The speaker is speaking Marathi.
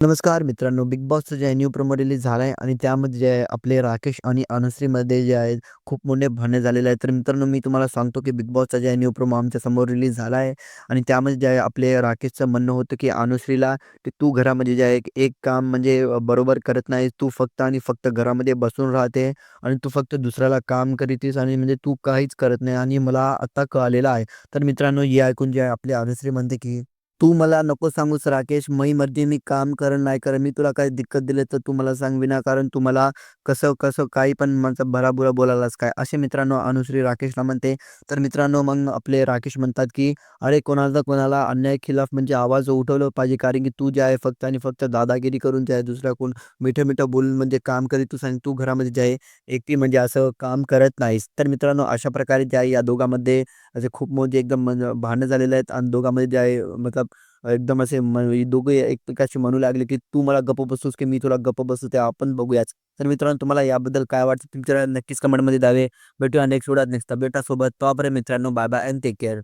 नमस्कार मित्रांनो, बिग बॉसचं जे न्यू प्रोमो रिलीज झाला आहे आणि त्यामध्ये जे आहे आपले राकेश आणि अनुश्रीमध्ये जे आहे खूप मोठे भांडण झालेले आहे. तर मित्रांनो मी तुम्हाला सांगतो की बिग बॉसचा जे न्यू प्रोमो आमच्यासमोर रिलीज झाला आहे आणि त्यामध्ये जे आहे आपले राकेशचं म्हणणं होतं की अनुश्रीला की तू घरामध्ये जे आहे एक काम म्हणजे बरोबर करत नाहीस. तू फक्त आणि फक्त घरामध्ये बसून राहते आणि तू फक्त दुसऱ्याला काम करीतीस आणि म्हणजे तू काहीच करत नाही आणि मला आता कळलेलं आहे. तर मित्रांनो हे ऐकून जे आहे आपले अनुश्री म्हणते की "तू मला नको सांगूस राकेश, मी मर्जी मी काम करण नाही करण मी तुला काही दिक्कत दिले तर तू मला सांग विनाकारण तू मला कसं-कसं काही पण माझं भराबुरा बोलायलास काय?" असे मित्रांनो अनुश्री राकेशला म्हणते. तर मित्रांनो मग आपले राकेश म्हणतात की "अरे कोणाला कोणाला अन्याय खिलाफ म्हणजे आवाज उठवलं पाहिजे कारण की तू जे आहे फक्त आणि फक्त दादागिरी करून जे आहे कोण मिठं-मिठं बोलून म्हणजे काम करी तू सांग तू घरामध्ये जे आहे एकटी म्हणजे असं काम करत नाहीस." तर मित्रांनो अशा प्रकारे जे आहे या दोघांमध्ये असे खूप मोठे एकदम म्हणजे भांडणं झालेले आहेत आणि दोघांमध्ये जे आहे मतलब एकदम असे म दोघे एकमेकाशी म्हणू लागले की "तू मला गप्प बसतोस की मी तुला गप्प बसतो ते आपण बघूयाच." तर मित्रांनो तुम्हाला याबद्दल काय वाटतं तुमच्या नक्कीच कमेंटमध्ये द्यावे. भेटूया नेक्स्ट व्हिडिओत नेक्स्ट अपडेटसोबत. तोपर्यंत मित्रांनो bye bye and take care.